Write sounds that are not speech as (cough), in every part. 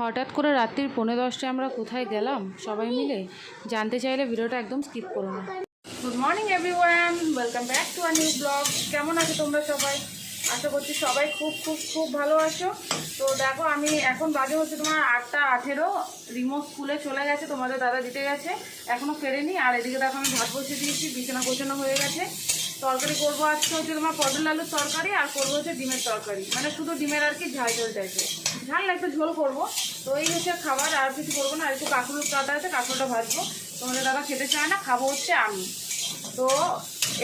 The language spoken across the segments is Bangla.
হঠাৎ করে রাত্রির পৌনে দশটায় আমরা কোথায় গেলাম? সবাই মিলে? জানতে চাইলে ভিডিওটা একদম স্কিপ করো না। Good morning everyone welcome back to a new blog কেমন আছো তোমরা সবাই? আশা করছি সবাই খুব খুব খুব ভালো আছো। তো দেখো, আমি এখন বাজে হচ্ছে তোমার আটটা আঠেরো। রিমোট স্কুলে চলে গেছে, তোমাদের দাদা দিতে গেছে। এখনও ফেরেনি। আর এদিকে দেখো, আমি ভাত বসিয়ে দিয়েছি, বিছানা গোছানো হয়ে গেছে। তরকারি করব আজকে হচ্ছে তোমার পটল আলুর তরকারি আর করব হচ্ছে ডিমের তরকারি। মানে শুধু ডিমের আর কি ঝাল ঝোল টাইপের ঝাল না, একটু ঝোল করব। তো এই হচ্ছে খাবার, আর কিছু করব না, আর একটু কাকুর কাটা আছে কাকুরটা ভাজবো। তোমাদের দাদা খেতে চায় না, খাব হচ্ছে আমি। তো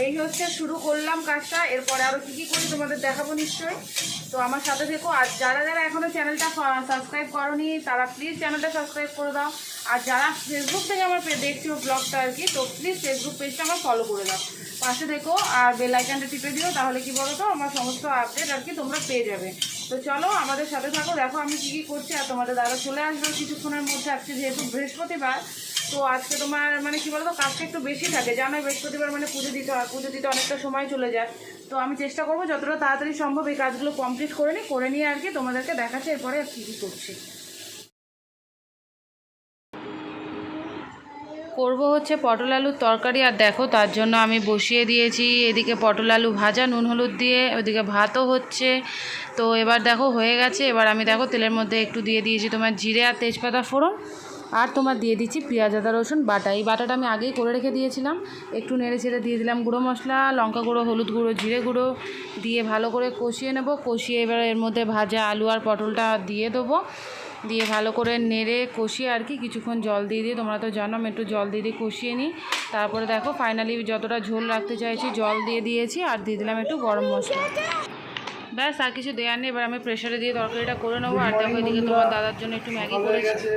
এই হচ্ছে শুরু করলাম কাজটা, এরপরে আরও কী কী করি তোমাদের দেখাবো নিশ্চয়ই। তো আমার সাথে থেকো, আর যারা যারা এখনও চ্যানেলটা সাবস্ক্রাইব করনি, তারা প্লিজ চ্যানেলটা সাবস্ক্রাইব করে দাও। আর যারা ফেসবুক থেকে আমার দেখছ ব্লগটা আর কি, তো প্লিজ ফেসবুক পেজটা আমার ফলো করে দাও। পাশে দেখো, আর বেল আইকনটা টিপে দিও, তাহলে কি বলো তো আমার সমস্ত আপডেট আর কি তোমরা পেয়ে যাবে। তো চলো, আমাদের সাথে থাকো, দেখো আমি কী কী করছি, আর তোমাদের দাদা চলে আসবে কিছুক্ষণের মধ্যে, আজকে যেহেতু বৃহস্পতিবার, তো আজকে তোমার মানে কি বলতো, কাজটা একটু বেশি থাকে। জানোই বৃহস্পতিবার মানে পুজো দিতে হয়, পুজো দিতে অনেকটা সময় চলে যায়। তো আমি চেষ্টা করব, যতটা তাড়াতাড়ি সম্ভব এই কাজগুলো কমপ্লিট করে নিই করে নিয়ে আর কি তোমাদেরকে দেখাচ্ছি, এরপরে আর কী কী করছি। করব হচ্ছে পটল আলুর তরকারি, আর দেখো তার জন্য আমি বসিয়ে দিয়েছি। এদিকে পটল আলু ভাজা, নুন হলুদ দিয়ে, ওদিকে ভাতও হচ্ছে। তো এবার দেখো হয়ে গেছে। এবার আমি দেখো তেলের মধ্যে একটু দিয়ে দিয়েছি তোমার জিরে আর তেজপাতা ফোড়ন, আর তোমার দিয়ে দিচ্ছি পেঁয়াজ, আদা, রসুন, বাটা। এই বাটাটা আমি আগেই করে রেখে দিয়েছিলাম। একটু নেড়ে ছেড়ে দিয়ে দিলাম গুঁড়ো মশলা, লঙ্কা গুঁড়ো, হলুদ গুঁড়ো, জিরে গুঁড়ো দিয়ে ভালো করে কষিয়ে নেব। কষিয়ে এবার এর মধ্যে ভাজা আলু আর পটলটা দিয়ে দেবো। দিয়ে ভালো করে নেড়ে কষিয়ে আর কি কিছুক্ষণ জল দিয়ে দিয়ে তোমরা তো জানো আমি একটু জল দিয়ে দিয়ে কষিয়ে নিই। তারপরে দেখো ফাইনালি যতটা ঝোল রাখতে চাইছি জল দিয়ে দিয়েছি আর দিয়ে দিলাম একটু গরম মশলা। ব্যাস আর কিছু দেওয়ার নেই। এবার আমি প্রেশারে দিয়ে তরকারিটা করে নেব। আর দেখো এদিকে তোমার দাদার জন্য একটু ম্যাগি করেছি।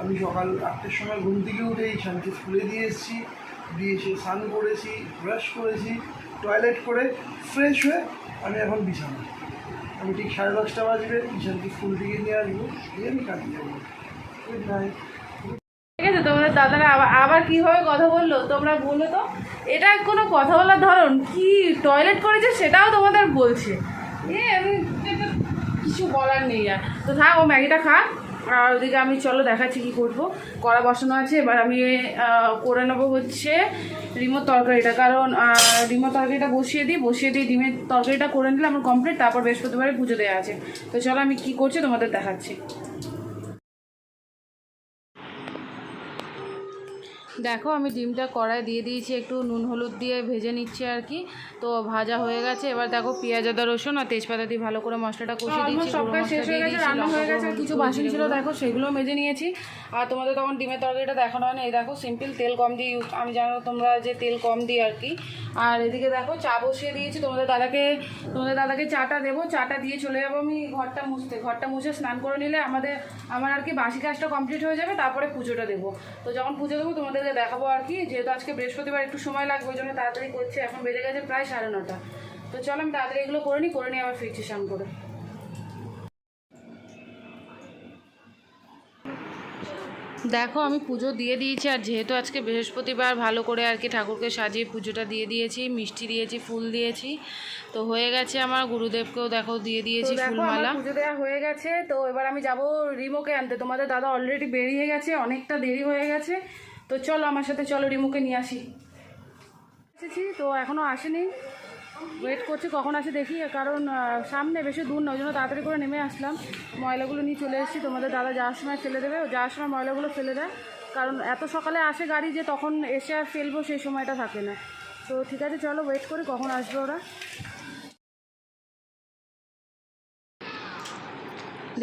আমি সকাল আটটার সময় ঘুম থেকে উঠে শান্তি স্কুলে দিয়ে এসেছি। দিয়ে এসে স্নান করেছি ব্রাশ করেছি টয়লেট করে ফ্রেশ হয়ে আমি এখন বিছানা আমি ঠিক সাড়ে দশটা বাজবে ঈশানকে স্কুল থেকে নিয়ে আসব, দিয়ে আমি কাজে যাব। গুড নাইট ঠিক আছে তোমাদের দাদারা আবার আবার কীভাবে কথা বলল? তোমরা বলো তো। এটা কোনো কথা বলার ধরন। কি টয়লেট করেছে সেটাও তোমাদের বলছে। এ, আমি কিছু বলার নেই আর। তো থাক, ও ম্যাগিটা খা আর ওদিকে আমি, চলো দেখাচ্ছি কি করব। কড়া বসানো আছে, এবার আমি করে নেব হচ্ছে রিমোর তরকারিটা। কারণ রিমোর তরকারিটা বসিয়ে দিই বসিয়ে দিই ডিমের তরকারিটা করে নিলে আমার কমপ্লিট তারপর বৃহস্পতিবারে পুজো দেওয়া আছে। তো চলো আমি কি করছি তোমাদের দেখাচ্ছি। দেখো আমি ডিমটা কড়াই দিয়ে দিয়েছি একটু নুন হলুদ দিয়ে ভেজে নিচ্ছি আর কি। তো ভাজা হয়ে গেছে। এবার দেখো পেঁয়াজ আদা রসুন আর তেজপাতা দিয়ে ভালো করে মশলাটা কষিয়ে হয়ে দিয়েছি, রান্না হয়ে গেছে কিছু বাসন ছিল দেখো সেগুলো মেজে নিয়েছি। আর তোমাদের তখন ডিমের তরকারিটা দেখানো হয় না এই দেখো সিম্পল তেল কম দিয়ে ইউজ আমি জানো তোমরা যে তেল কম দিই আর কি আর এদিকে দেখো, চা বসিয়ে দিয়েছি। তোমাদের দাদাকে তোমাদের দাদাকে চাটা দেবো। চাটা দিয়ে চলে যাব আমি ঘরটা মুছতে। ঘরটা মুছে স্নান করে নিলে আমাদের, আমার আর কি বাসি কাজটা কমপ্লিট হয়ে যাবে, তারপরে পুজোটা দেবো। তো যখন পুজো দেবো, তোমাদেরকে দেখাবো আর কি, যেহেতু আজকে বৃহস্পতিবার একটু সময় লাগবে, ওই জন্য তাড়াতাড়ি করছি। এখন বেজে গেছে প্রায় সাড়ে নটা। তো চলো, আমি তাড়াতাড়ি এগুলো করে নিই, করে নিয়ে আবার ফিরছি স্নান করে। দেখো আমি পুজো দিয়ে দিয়েছি আর যেহেতু আজকে বৃহস্পতিবার ভালো করে আর কি ঠাকুরকে সাজিয়ে পুজোটা দিয়ে দিয়েছি মিষ্টি দিয়েছি ফুল দিয়েছি। তো হয়ে গেছে আমার গুরুদেবকেও দেখো দিয়ে দিয়েছি ফুলমালা। পুজো দেওয়া হয়ে গেছে তো এবার আমি যাব রিমোকে আনতে। তোমাদের দাদা অলরেডি বেরিয়ে গেছে অনেকটা দেরি হয়ে গেছে। তো চলো আমার সাথে চলো রিমোকে নিয়ে আসি। এসেছি তো এখনও আসেনি। ওয়েট করছি কখন আসে দেখি কারণ সামনে বেশি দূর নয় জন্য তাড়াতাড়ি করে নেমে আসলাম। ময়লাগুলো নিয়ে চলে এসেছি তোমাদের দাদা যাওয়ার সময় ফেলে দেবে। যাওয়ার সময় ময়লাগুলো ফেলে দেয় কারণ এত সকালে আসে গাড়ি যে তখন এসে আর ফেলব সেই সময়টা থাকে না। তো ঠিক আছে চলো ওয়েট করি কখন আসবে ওরা।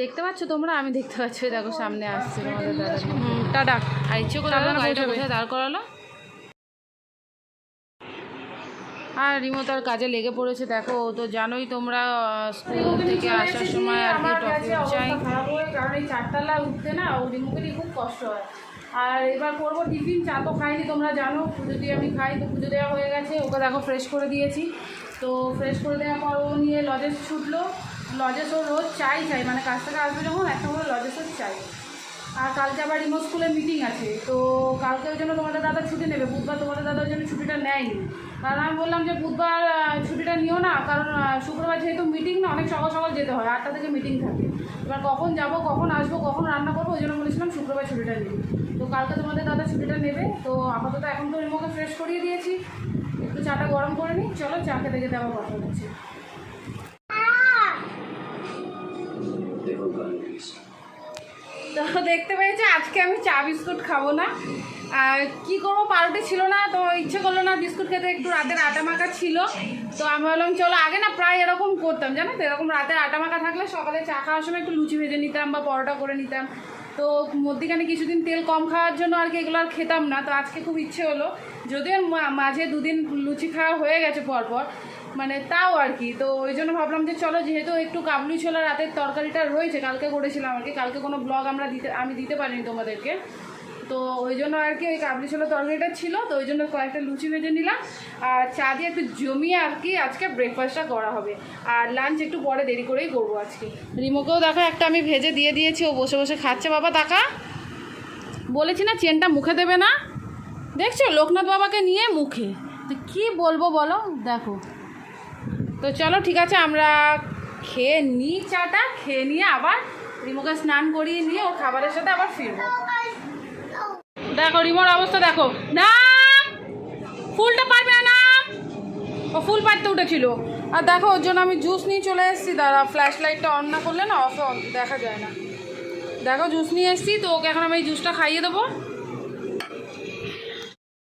দেখতে পাচ্ছ তোমরা? আমি দেখতে পাচ্ছি দেখো সামনে আসছে তোমাদের দাদা। টাটা। আর ইচ্ছে করে দাঁড় করালো। আর রিমো তার কাজে লেগে পড়েছে দেখো ও তো জানোই তোমরা স্কুল থেকে আসার সময় আর কি কাছে চাই। খারাপ হয়ে কারণ এই চারতলা উঠতে না ওই মুখে খুব কষ্ট হয়। আর এবার করব টিফিন চা তো খাইনি তোমরা জানো পুজো দিয়ে আমি খাই তো পুজো দেওয়া হয়ে গেছে ওকে দেখো ফ্রেশ করে দিয়েছি। তো ফ্রেশ করে দেওয়ার পর ও নিয়ে লজেস ছুটলো। লজেস ও রোজ চাই চাই মানে কাজ থেকে আসবে যখন একটা করে লজেস ও চাই। আর কালকে আবার রিমো স্কুলে মিটিং আছে তো কালকে ওই জন্য তোমাদের দাদা ছুটি নেবে বুধবার তোমাদের দাদা ওই জন্য ছুটিটা নেয়নি। কারণ আমি বললাম যে বুধবার ছুটিটা নিও না, কারণ শুক্রবার যেহেতু মিটিং না, অনেক সকাল সকাল যেতে হয়, আটটা থেকে মিটিং থাকে। এবার কখন যাব, কখন আসব, কখন রান্না করব, ওই জন্য বলেছিলাম শুক্রবার ছুটিটা নিই তো কালকে তোমাদের দাদা ছুটিটা নেবে, তো আপাতত এখন তো রিমোকে ফ্রেশ করিয়ে দিয়েছি। একটু চাটা গরম করে নিই, চলো চা খেতে খেতে আবার কথা হচ্ছে তো দেখতে পেয়েছি, আজকে আমি চা বিস্কুট খাব না। কি করব, পাউরুটি ছিল না, তো ইচ্ছে করল না, বিস্কুট খেতে একটু রাতের আটা মাখা ছিল। তো আমি বললাম চলো আগে না প্রায় এরকম করতাম, জানো তো? এরকম রাতের আটা মাখা থাকলে সকালে চা খাওয়ার সময় একটু লুচি ভেজে নিতাম বা পরোটা করে নিতাম। তো মধ্যিখানে কিছুদিন তেল কম খাওয়ার জন্য আর কি এগুলো আর খেতাম না, তো আজকে খুব ইচ্ছে হলো। যদিও মাঝে দুদিন লুচি খাওয়া হয়ে গেছে পরপর মানে তাও আর কি। তো ওই জন্য ভাবলাম যে চলো, যেহেতু একটু কাবলি ছোলা রাতের তরকারিটা রয়েছে, কালকে করেছিলাম আর কি, কালকে কোনো ব্লগ আমরা দিতে, আমি দিতে পারিনি তোমাদেরকে। তো ওই জন্য আর কি ওই কাবলি ছোলা তরকারিটা ছিল, তো ওই জন্য কয়েকটা লুচি ভেজে নিলাম। আর চা দিয়ে একটু জমিয়ে আর কি আজকে ব্রেকফাস্টটা করা হবে। আর লাঞ্চ একটু পরে দেরি করেই করব আজকে। রিমোকেও দেখো, একটা আমি ভেজে দিয়ে দিয়েছি, ও বসে বসে খাচ্ছে। বাবা টাকা বলেছি না, চেনটা মুখে দেবে না। দেখছ, লোকনাথ বাবাকে নিয়ে মুখে। তো কী বলব বলো? দেখো। তো চলো, ঠিক আছে, আমরা খেয়ে নিই চাটা, খেয়ে নিয়ে আবার রিমোকে স্নান করিয়ে নিয়ে ওর খাবারের সাথে আবার ফিরবো। দেখো, রিমোর অবস্থা দেখো। না ফুলটা পারবে না ও ফুল পাড়তে উঠেছিল। আর দেখো, ওর জন্য আমি জুস নিয়ে চলে এসেছি। দাঁড়া ফ্ল্যাশ লাইটটা অন না করলে না অফ দেখা যায় না। দেখো জুস নিয়ে এসেছি, তো ওকে এখন আমি এই জুসটা খাইয়ে দেবো।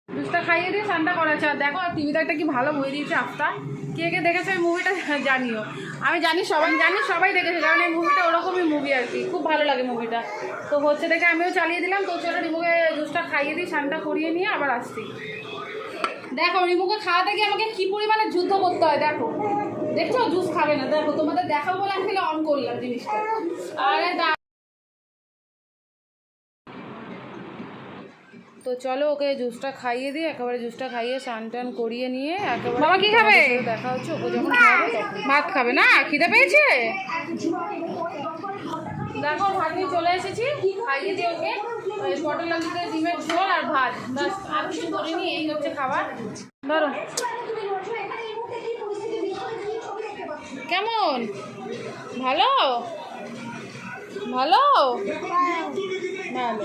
জুসটা খাইয়ে দিয়ে স্নানটা করাচ্ছে। আর দেখো টিভিতে একটা কি ভালো বই দিয়েছে আফতার। কে কে দেখেছে ওই মুভিটা জানিও। আমি জানি সবাই জানি সবাই দেখেছে, কারণ এই মুভিটা ওরকমই মুভি আর কি। খুব ভালো লাগে মুভিটা তো হচ্ছে দেখে আমিও চালিয়ে দিলাম, তো চলো রিমুকে জুসটা খাইয়ে দিই স্নানটা করিয়ে নিয়ে আবার আসছি। দেখো রিমুকে খাওয়াতে গিয়ে আমাকে কি পরিমাণে যুদ্ধ করতে হয় দেখো। দেখছ জুস খাবে না দেখো তোমাদের দেখাবো বলে আমি অন করলাম জিনিসটা। আরে তো চলো ওকে জুসটা খাইয়ে দিই একেবারে জুসটা খাইয়ে স্নান টান করিয়ে নিয়ে একেবারে বাবা কি খাবে? দেখা হচ্ছে ওকে যখন ভাত খাবে না? খিদে পেয়েছে? দেখো ভাত নিয়ে চলে এসেছি। খাইয়ে দিই ওকে পটল আলু ডিমের ঝোল আর ভাত। বাস, আর কিছু করিনি, এই হচ্ছে খাবার। ধরো। কেমন? ভালো? ভালো? ভালো।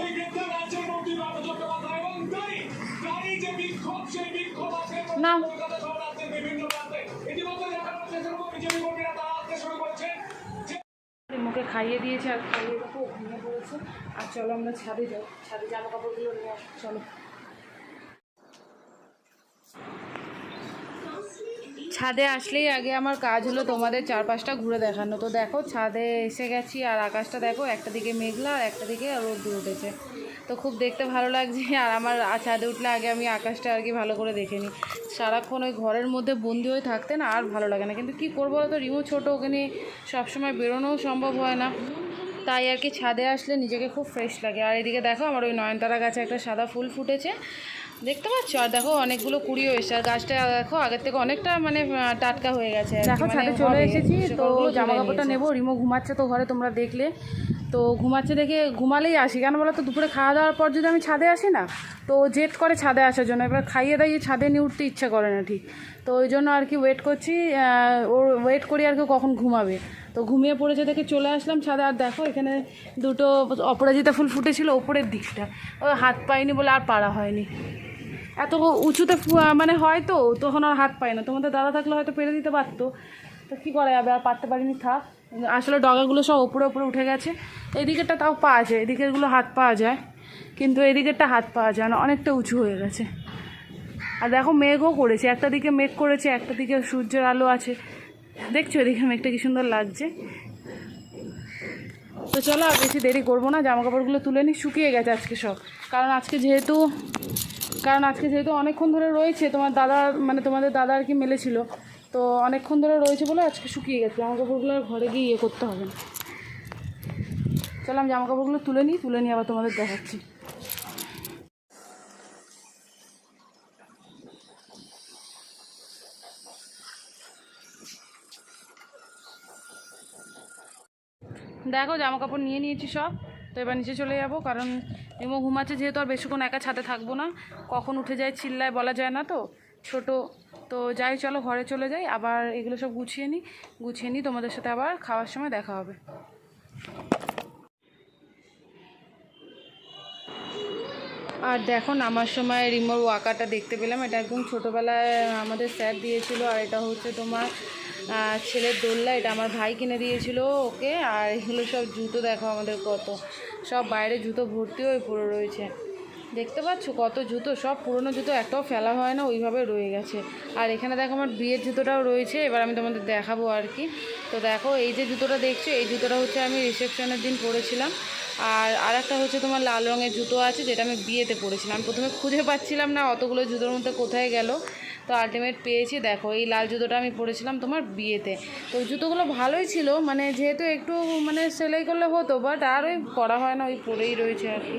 না। খাইয়ে দিয়েছে আর খাইয়ে দেখো, ঘুমিয়ে পড়েছে। আর চলো আমরা ছাদে যাই, ছাদে জামা কাপড়গুলো নিয়ে আসো, চলো। ছাদে আসলেই আগে আমার কাজ হলো তোমাদের চারপাশটা ঘুরে দেখানো। তো দেখো, ছাদে এসে গেছি আর আকাশটা দেখো, একটা দিকে মেঘলা আর একটা দিকে রোদ উঠেছে। তো খুব দেখতে ভালো লাগছে (laughs) আর আমার ছাদে উঠলে আগে আমি আকাশটা আর কি ভালো করে দেখে নিই। সারাক্ষণ ওই ঘরের মধ্যে বন্দি হয়ে থাকতে না আর ভালো লাগে না। কিন্তু কি করব তো, রিমো ছোটো, ওকে নিয়ে সবসময় বেরোনোও সম্ভব হয় না। তাই আর কি ছাদে আসলে নিজেকে খুব ফ্রেশ লাগে। আর এদিকে দেখো, আমার ওই নয়নতারা গাছে একটা সাদা ফুল ফুটেছে। দেখতে পাচ্ছ? আর দেখো অনেকগুলো কুড়িও এসছে। আর গাছটা দেখো আগের থেকে অনেকটা মানে টাটকা হয়ে গেছে দেখো মানে ছাদে চলে এসেছি তো জামা কাপড়টা নেব। রিমো ঘুমাচ্ছে তো ঘরে তোমরা দেখলে। তো ঘুমাচ্ছে দেখে ঘুমালেই আসি। কেন বলো তো দুপুরে খাওয়া দাওয়ার পর যদি আমি ছাদে আসি না তো জেদ করে ছাদে আসার জন্য। এবার খাইয়ে দাইয়ে ছাদে নিয়ে উঠতে ইচ্ছা করে না ঠিক। তো ওই জন্য আর কি ওয়েট করছি ওর ওয়েট করি আর কি কখন ঘুমাবে। তো ঘুমিয়ে পড়েছে দেখে চলে আসলাম ছাদে। আর দেখো এখানে দুটো অপরাজিতা ফুল ফুটেছিল ওপরের দিকটা। ও হাত পাইনি বলে আর পারা হয়নি। এত উঁচুতে মানে হয় তো, তখন আর হাত পায় না। তোমাদের দাদা থাকলে হয়তো পেরে দিতে পারতো। তো কী করা যাবে? আর পারতে পারিনি, থাক। আসলে ডগাগুলো সব ওপরে ওপরে উঠে গেছে। এদিকেরটা তাও পাওয়া যায়, এদিকেরগুলো হাত পাওয়া যায়। কিন্তু এদিকেরটা হাত পাওয়া যায় না, অনেকটা উঁচু হয়ে গেছে। আর দেখো মেঘও করেছে, একটা দিকে মেঘ করেছে, একটা দিকে সূর্যের আলো আছে। দেখছ এদিকে মেঘটা কি সুন্দর লাগছে? তো চলো আর বেশি দেরি করব না জামা কাপড়গুলো তুলে নিই, শুকিয়ে গেছে আজকে সব। কারণ আজকে যেহেতু, কারণ আজকে যেহেতু অনেকক্ষণ ধরে রয়েছে, তোমার দাদা মানে তোমাদের দাদা আর কি মেলেছিল, তো অনেকক্ষণ ধরে রয়েছে বলে আজকে শুকিয়ে গেছে। জামা কাপড়গুলো ঘরে গিয়ে ইয়ে করতে হবে না। চলো আমি জামা কাপড়গুলো তুলে নিই, তুলে নিয়ে আবার তোমাদের দেখাচ্ছি। দেখো জামা কাপড় নিয়ে নিয়েছি সব। তো এবার নিচে চলে যাব, কারণ এমো ঘুমাচ্ছে, যেহেতু আর বেশিক্ষণ একা ছাদে থাকব না। কখন উঠে যায় চিল্লায় বলা যায় না তো, ছোট। তো যাই, চলো ঘরে চলে যাই। আবার এগুলো সব গুছিয়ে নিই গুছিয়ে নিই তোমাদের সাথে আবার খাওয়ার সময় দেখা হবে। আর দেখো নামার সময় রিমোর ওয়াকারটা দেখতে পেলাম। এটা একদম ছোটোবেলায় আমাদের স্যার দিয়েছিল, আর এটা হচ্ছে তোমার ছেলের দোল্লা এটা আমার ভাই কিনে দিয়েছিল ওকে, আর এগুলো সব জুতো দেখো আমাদের কত। সব বাইরে জুতো ভর্তি হয়ে পড়ে রয়েছে। দেখতে পাচ্ছ কত জুতো? সব পুরনো জুতো, একটাও ফেলা হয় না, ওইভাবে রয়ে গেছে। আর এখানে দেখো আমার বিয়ের জুতোটাও রয়েছে, এবার আমি তোমাদের দেখাবো আর কি। তো দেখো, এই যে জুতোটা দেখছ, এই জুতোটা হচ্ছে আমি রিসেপশনের দিন পরেছিলাম। আর আরেকটা হচ্ছে তোমার লাল রঙের জুতো আছে, যেটা আমি বিয়েতে পরেছিলাম। প্রথমে খুঁজে পাচ্ছিলাম না অতগুলো জুতোর মধ্যে কোথায় গেল। তো আলটিমেট পেয়েছি। দেখো, এই লাল জুতোটা আমি পরেছিলাম তোমার বিয়েতে। তো জুতোগুলো ভালোই ছিল মানে যেহেতু একটু মানে সেলাই করলে হতো বাট আর ওই পরা হয় না, ওই পরেই রয়েছে আর কি।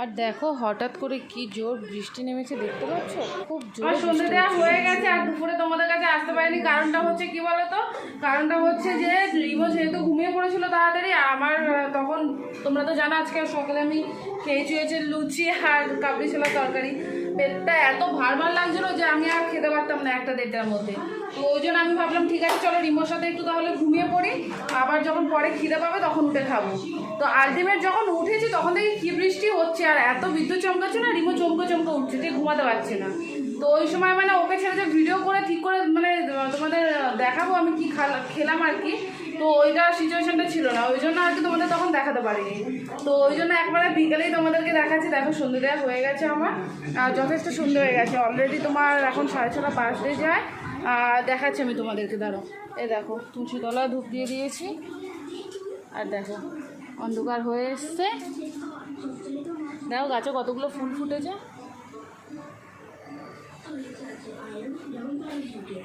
আর দেখো হঠাৎ করে কি জোর বৃষ্টি নেমেছে দেখতে পাচ্ছ? খুব জোর সন্ধ্যে দেওয়া হয়ে গেছে আর দুপুরে তোমাদের কাছে আসতে পারিনি। কারণটা হচ্ছে কি বলতো? কারণটা হচ্ছে যে রিমো যেহেতু ঘুমিয়ে পড়েছিল তাড়াতাড়ি আর আমার তখন তোমরা তো জানো আজকে সকালে আমি খেয়ে চুয়েছে লুচি আর কাবলি ছোলার তরকারি। পেটটা এত ভার ভার লাগছিল যে আমি আর খেতে পারতাম না একটা দেড়টার মধ্যে। তো ওই জন্য আমি ভাবলাম, ঠিক আছে, চলো রিমোর সাথে একটু তাহলে ঘুমিয়ে পড়ি। আবার যখন পরে খিদে পাবে তখন উঠে খাব। তো আলটিমেট যখন উঠেছি তখন দেখি কি বৃষ্টি হচ্ছে, আর এত বিদ্যুৎ চমকাচ্ছে না, রিমো চমকে চমকে উঠছে, ঠিক ঘুমাতে পারছে না। তো ওই সময় মানে ওকে ছেড়ে যে ভিডিও করে, ঠিক করে মানে তোমাদের দেখাবো আমি কি খালা- খেলাম আর কি। তো ওইটা সিচুয়েশনটা ছিল না। ওই জন্য আর কি তোমাদের তখন দেখাতে পারিনি। তো ওই জন্য একবারে বিকেলেই তোমাদেরকে দেখাচ্ছি। দেখো সন্ধ্যে দেওয়া হয়ে গেছে আমার। যথেষ্ট সুন্দর হয়ে গেছে। অলরেডি তোমার এখন সাড়ে ছটা বাজতে যায়। আর দেখাচ্ছি আমি তোমাদেরকে দাঁড়ো এ দেখো তুলসী তলা ধূপ দিয়ে দিয়েছি। আর দেখো, অন্ধকার হয়ে এসছে। দেখো, গাছে কতগুলো ফুল ফুটেছে।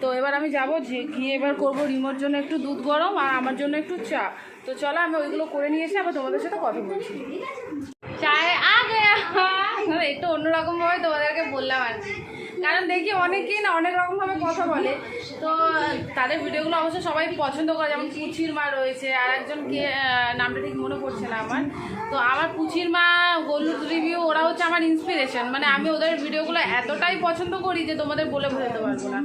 তো এবার আমি যাব যে গিয়ে এবার করব রিমোর জন্য একটু দুধ গরম আর আমার জন্য একটু চা। তো চলো, আমি ওইগুলো করে নিয়ে এসে আবার তোমাদের সাথে কথা বলছি। চায় আগে একটু অন্যরকমভাবে তোমাদেরকে বললাম আর কি। কারণ দেখি অনেকেই না অনেক রকমভাবে কথা বলে। তো, তাদের ভিডিওগুলো অবশ্য সবাই পছন্দ করে, যেমন পুচির মা রয়েছে আর একজন কে নামটা ঠিক মনে পড়ছে না আমার। তো আমার পুচির মা গল্লুদ রিভিউ ওরা হচ্ছে আমার ইন্সপিরেশন মানে আমি ওদের ভিডিওগুলো এতটাই পছন্দ করি যে তোমাদের বলে বোঝাতে পারব না।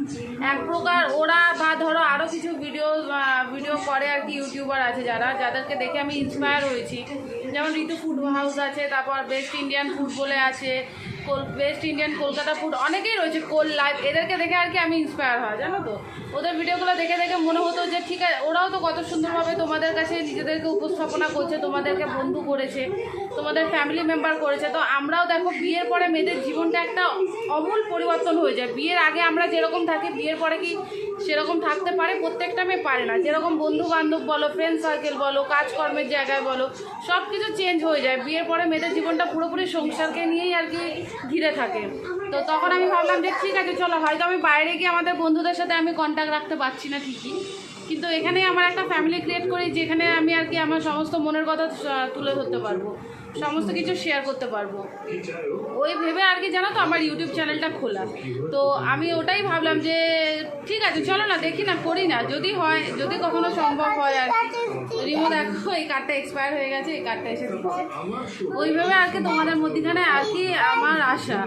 এক প্রকার ওরা বা ধরো আরও কিছু ভিডিও ভিডিও করে আর কি ইউটিউবার আছে যারা, যাদেরকে দেখে আমি ইন্সপায়ার হয়েছি। যেমন ঋতু ফুড হাউস আছে, তারপর বেস্ট ইন্ডিয়ান ফুড বলে আছে বেস্ট ইন্ডিয়ান কলকাতা ফুড অনেকেই রয়েছে কোল লাইফ এদেরকে দেখে আর কি আমি ইন্সপায়ার হয়, জানো তো? ওদের ভিডিওগুলো দেখে দেখে মনে হতো যে ঠিক আছে, ওরাও তো কত সুন্দরভাবে তোমাদের কাছে নিজেদেরকে উপস্থাপনা করছে, তোমাদেরকে বন্ধু করেছে, তোমাদের ফ্যামিলি মেম্বার করেছে। তো আমরাও দেখো, বিয়ের পরে মেয়েদের জীবনটা একটা অমূল পরিবর্তন হয়ে যায়। বিয়ের আগে আমরা যেরকম থাকি, বিয়ের পরে কি সেরকম থাকতে পারে, প্রত্যেকটা মেয়ে পারে না। যেরকম বন্ধু বান্ধব বলো ফ্রেন্ড সার্কেল বলো, কাজকর্মের জায়গায় বলো সব কিছু চেঞ্জ হয়ে যায়। বিয়ের পরে মেয়েদের জীবনটা পুরোপুরি সংসারকে নিয়েই আর কি ঘিরে থাকে। তো তখন আমি ভাবলাম যে ঠিক আছে, চলো, হয়তো আমি বাইরে গিয়ে আমাদের বন্ধুদের সাথে আমি কন্ট্যাক্ট রাখতে পারছি না ঠিকই। কিন্তু এখানে আমার একটা ফ্যামিলি ক্রিয়েট করি যেখানে আমি আর কি আমার সমস্ত মনের কথা তুলে ধরতে পারব। সমস্ত কিছু শেয়ার করতে পারব। ওই ভেবে আর কি জানো তো আমার ইউটিউব চ্যানেলটা খোলা। তো আমি ওটাই ভাবলাম যে, ঠিক আছে, চলো না, দেখি না, করি না। যদি হয়, যদি কখনো সম্ভব হয় আর কি। রিমো দেখো, এই কার্ডটা এক্সপায়ার হয়ে গেছে, এই কার্ডটা এসে ওইভাবে আর কি তোমাদের মধ্যখানে আর কি আমার আশা।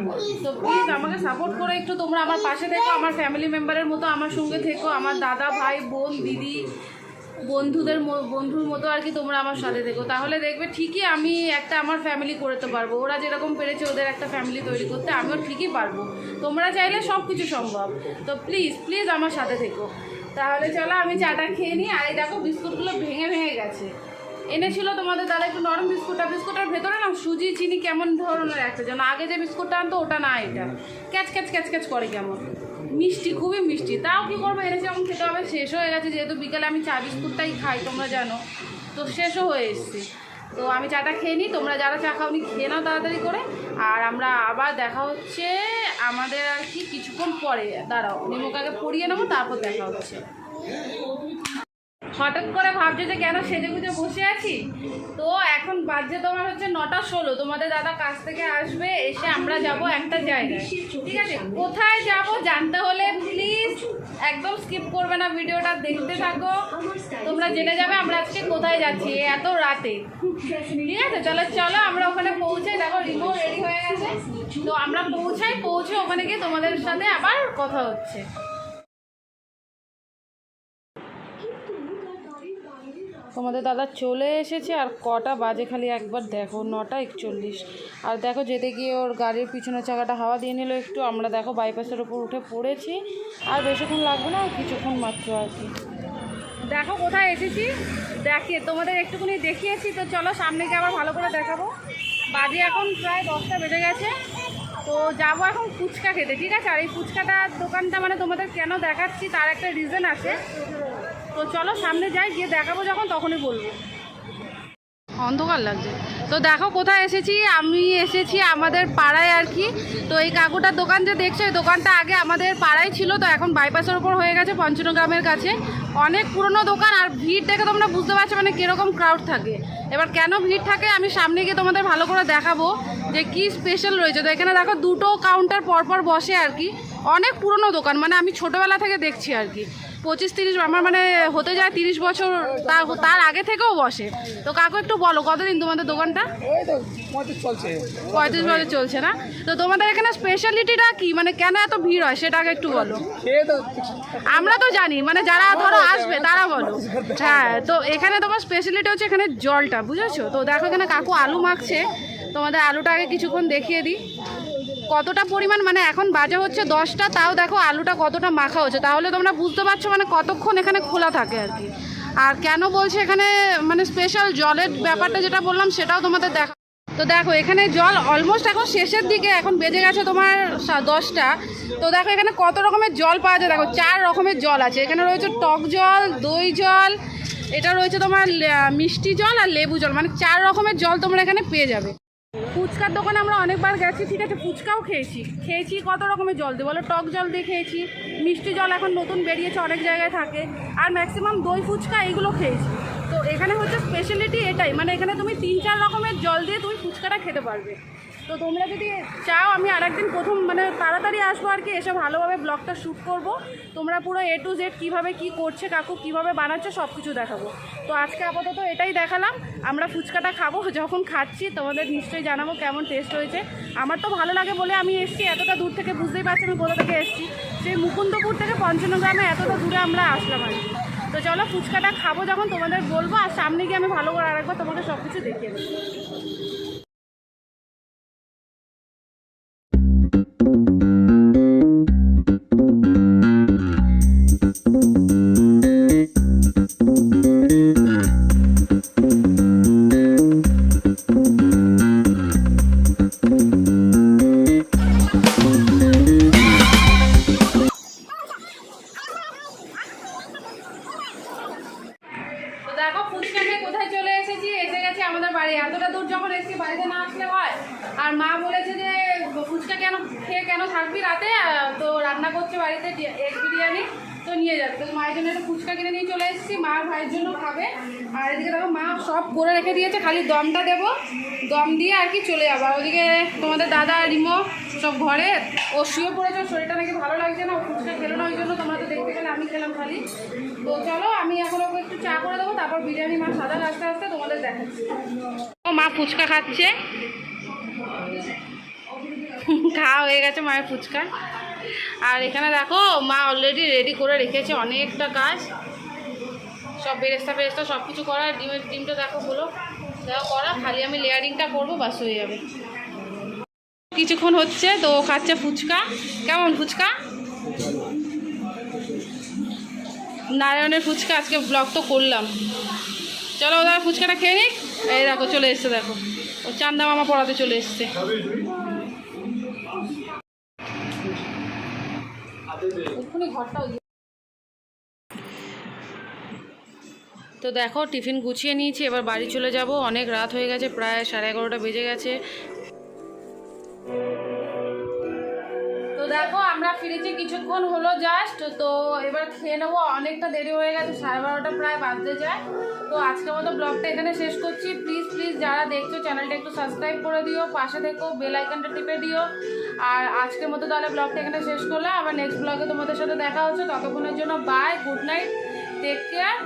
তো প্লিজ আমাকে সাপোর্ট করে, একটু তোমরা আমার পাশে থেকো, আমার ফ্যামিলি মেম্বারের মতো আমার সঙ্গে থেকো, আমার দাদা, ভাই, বোন, দিদি বন্ধুদের ম- বন্ধুর মতো আর কি তোমরা আমার সাথে থেকো। তাহলে দেখবে ঠিকই আমি একটা আমার ফ্যামিলি করতে পারব। ওরা যেরকম পেরেছে ওদের একটা ফ্যামিলি তৈরি করতে, আমিও ঠিকই পারব। তোমরা চাইলে সব কিছু সম্ভব। তো প্লিজ প্লিজ আমার সাথে থেকো। তাহলে চলো আমি চাটা খেয়ে নিই। আর এই দেখো বিস্কুটগুলো ভেঙে ভেঙে গেছে। এনেছিল তোমাদের দাদা একটু নরম বিস্কুটটা। বিস্কুটের ভেতরে না সুজি, চিনি কেমন ধরনের একটা যেন আগে যে বিস্কুটটা আনতো ওটা না এটা। ক্যাচ ক্যাচ ক্যাচ ক্যাচ করে কেমন? মিষ্টি, খুবই মিষ্টি। তাও কি করব? এনেছে যখন খেতে হবে শেষ হয়ে গেছে। যেহেতু বিকেলে আমি চা, বিস্কুটটাই খাই, তোমরা জানো। তো শেষও হয়ে এসছে। তো আমি চাটা খেয়ে নিই। তোমরা যারা চা খাওনি, খেয়ে নাও তাড়াতাড়ি করে। আর আমরা আবার দেখা হচ্ছে আমাদের আর কি কিছুক্ষণ পরে। দাঁড়াও, নিমকাকে পরিয়ে নেব, তারপর দেখা হচ্ছে। হঠাৎ করে ভাবছ যে কেন সেজে গুজে বসে আছি? তো এখন বাজে তোমার হচ্ছে নটা ষোলো। তোমাদের দাদা কাছ থেকে আসবে, এসে আমরা যাব একটা জায়গায়। ঠিক আছে? কোথায় যাব জানতে হলে প্লিজ একদম স্কিপ করবে না ভিডিওটা, দেখতে থাকো। তোমরা জেনে যাবে আমরা আজকে কোথায় যাচ্ছি এত রাতে। ঠিক আছে? চলো চলো, আমরা ওখানে পৌঁছে, দেখো রিমো রেডি হয়ে গেছে। তো আমরা পৌঁছাই, পৌঁছে ওখানে গিয়ে তোমাদের সাথে আবার কথা হচ্ছে। তোমাদের দাদা চলে এসেছে আর কটা বাজে খালি একবার দেখো, নটা একচল্লিশ। আর দেখো যেতে গিয়ে ওর গাড়ির পিছনের চাকাটা হাওয়া দিয়ে নিল একটু, আমরা দেখো বাইপাসের ওপর উঠে পড়েছি। আর বেশিক্ষণ লাগবে না কিছুক্ষণ মাত্র আর কি। দেখো কোথায় এসেছি? দেখে, তোমাদের একটুখানি দেখিয়েছি, তো চলো সামনে গিয়ে আবার ভালো করে দেখাবো। বাজে এখন প্রায় দশটা বেজে গেছে, তো যাব এখন ফুচকা খেতে, ঠিক আছে? আর এই ফুচকাটার দোকানটা মানে তোমাদের কেন দেখাচ্ছি, তার একটা রিজন আছে। তো চলো সামনে যাই, গিয়ে দেখাবো যখন, তখনই বলব। অন্ধকার লাগছে। তো দেখো কোথায় এসেছি, আমি এসেছি আমাদের পাড়ায় আর কি। তো এই কাকুটার দোকান যে দেখছ, এই দোকানটা আগে আমাদের পাড়ায় ছিল, তো এখন বাইপাসের ওপর হয়ে গেছে, পঞ্চনগ্রামের কাছে। অনেক পুরনো দোকান, আর ভিড় দেখে তোমরা বুঝতে পারছ মানে কীরকম ক্রাউড থাকে। এবার কেন ভিড় থাকে, আমি সামনে গিয়ে তোমাদের ভালো করে দেখাবো। যে কি স্পেশাল রয়েছে? তো এখানে দেখো দুটো কাউন্টার পরপর বসে আর কি। অনেক পুরনো দোকান মানে আমি ছোটোবেলা থেকে দেখছি আর কি। পঁচিশ তিরিশ আমার মানে হতে যায় তিরিশ বছর তার তার আগে থেকেও বসে। তো কাকু একটু বলো কতদিন তোমাদের দোকানটা? পঁয়ত্রিশ বছর চলছে না? তো তোমাদের এখানে স্পেশালিটিটা কি? মানে কেন এত ভিড় হয়? সেটা আগে একটু বলো। আমরা তো জানি মানে যারা ধরো আসবে তারা বলো। হ্যাঁ তো এখানে তোমার স্পেশালিটি হচ্ছে এখানে জলটা বুঝেছ? তো দেখো এখানে কাকু আলু মাখছে। তোমাদের আলুটা আগে কিছুক্ষণ দেখিয়ে দিই। কতটা পরিমাণ মানে এখন বাজে হচ্ছে দশটা, তাও দেখো আলুটা কতটা মাখা হচ্ছে। তাহলে তোমরা বুঝতে পারছ মানে কতক্ষণ এখানে খোলা থাকে আর কি। আর কেন বলছে এখানে মানে স্পেশাল জলের ব্যাপারটা যেটা বললাম, সেটাও তোমাদের দেখা। তো দেখো, এখানে জল অলমোস্ট এখন শেষের দিকে, এখন বেজে গেছে তোমার দশটা। তো দেখো এখানে কত রকমের জল পাওয়া যায়। দেখো, চার রকমের জল আছে। এখানে রয়েছে টক জল, দই জল, এটা রয়েছে তোমার মিষ্টি জল আর লেবু জল। মানে চার রকমের জল তোমরা এখানে পেয়ে যাবে। ফুচকার দোকানে আমরা অনেকবার গেছি, ঠিক আছে, ফুচকাও খেয়েছি। খেয়েছি কত রকমের জল দিয়ে, বলো, টক জল দিয়ে খেয়েছি, মিষ্টি জল এখন নতুন বেরিয়েছে অনেক জায়গায় থাকে, আর ম্যাক্সিমাম দই ফুচকা এইগুলো খেয়েছি। তো এখানে হচ্ছে স্পেশালিটি এটাই মানে এখানে তুমি তিন চার রকমের জল দিয়ে তুমি ফুচকাটা খেতে পারবে। তো তোমরা যদি চাও, আমি আরেকদিন প্রথম মানে তাড়াতাড়ি আসব আর কি, এসে ভালোভাবে ব্লগটা শ্যুট করব। তোমরা পুরো এ টু জেড কীভাবে কী করছে, কাকু কীভাবে বানাচ্ছে সব কিছু দেখাবো। তো আজকে আপাতত এটাই দেখালাম। আমরা ফুচকাটা খাব, যখন খাচ্ছি, তোমাদের নিশ্চয়ই জানাব কেমন টেস্ট হয়েছে। আমার তো ভালো লাগে বলে আমি এসেছি, এতটা দূর থেকে বুঝতেই পারছি আমি কোথা থেকে এসেছি। সেই মুকুন্দপুর থেকে পঞ্চনগ্রামে এতটা দূরে আমরা আসলাম আর তো চলো ফুচকাটা খাব যখন, তোমাদের বলব, আর সামনে গিয়ে আমি ভালো করে আরেকবার তোমাকে সব কিছু দেখিয়ে দেবো। কোথায় চলে এসেছি? এসে গেছি আমাদের বাড়ি। এতটা দূর যখন এসেছি, বাড়িতে না হয়। আর মা বলেছে যে, ফুচকা কেন, খেয়ে কেন থাকবি রাতে? তো রান্না করছে বাড়িতে বিরিয়ানি। তো নিয়ে তো মায়ের জন্য ফুচকা কিনে নিয়ে চলে এসেছি। মা ভাইয়ের জন্য খাবে। আর এদিকে দেখো, মা সব করে রেখে দিয়েছে। খালি দমটা দেবো। দম দিয়ে আর কি চলে যাব। ওদিকে তোমাদের দাদা রিমো সব ঘরে। ও শুয়ে পড়েছে। শরীরটা নাকি ভালো লাগছে না। ফুচকা খেলো না, ওই জন্য তোমরা তো দেখতে পেলে আমি খেলাম খালি। তো চলো, আমি এখন একটু চা করে দেবো, তারপর বিরিয়ানি মা সাদা আস্তে আস্তে তোমাদের দেখাচ্ছি। ও মা ফুচকা খাচ্ছে। খাওয়া হয়ে গেছে মায়ের ফুচকা। আর এখানে দেখো, মা অলরেডি রেডি করে রেখেছে অনেকটা কাজ। সব বেরেস্তা ফেরেস্তা সব কিছু করা ডিমের ডিমটা দেখো হলো। দেখো, করা, খালি আমি লেয়ারিংটা করব, বাস হয়ে যাবে। কিছুক্ষণ হচ্ছে, তো খাচ্ছে ফুচকা। কেমন ফুচকা? নারায়ণের ফুচকা, আজকে ব্লগ তো করলাম। চলো দাদা, ফুচকাটা খেয়ে নিক। এই দেখো, চলে এসছে, দেখো। ও চান্দা মামা পড়াতে চলে এসছে। তো দেখো, টিফিন গুছিয়ে নিয়েছি, এবার বাড়ি চলে যাব। অনেক রাত হয়ে গেছে, প্রায় সাড়ে এগারোটা বেজে গেছে। ফিরেছি কিছুক্ষণ হলো জাস্ট তো এবার খেয়ে নেব। অনেকটা দেরি হয়ে গেছে, সাড়ে বারোটা প্রায় বাজতে যায়। তো আজকের মতো ব্লগটা এখানে শেষ করছি। প্লিজ প্লিজ যারা দেখছ চ্যানেলটা একটু সাবস্ক্রাইব করে দিও, পাশে থেকো বেল আইকনটা টিপে দিও। আর আজকের মতো তাহলে ব্লগটা এখানে শেষ করলাম। আবার নেক্সট ব্লগে তোমাদের সাথে দেখা হচ্ছে। ততক্ষণের জন্য bye good night take care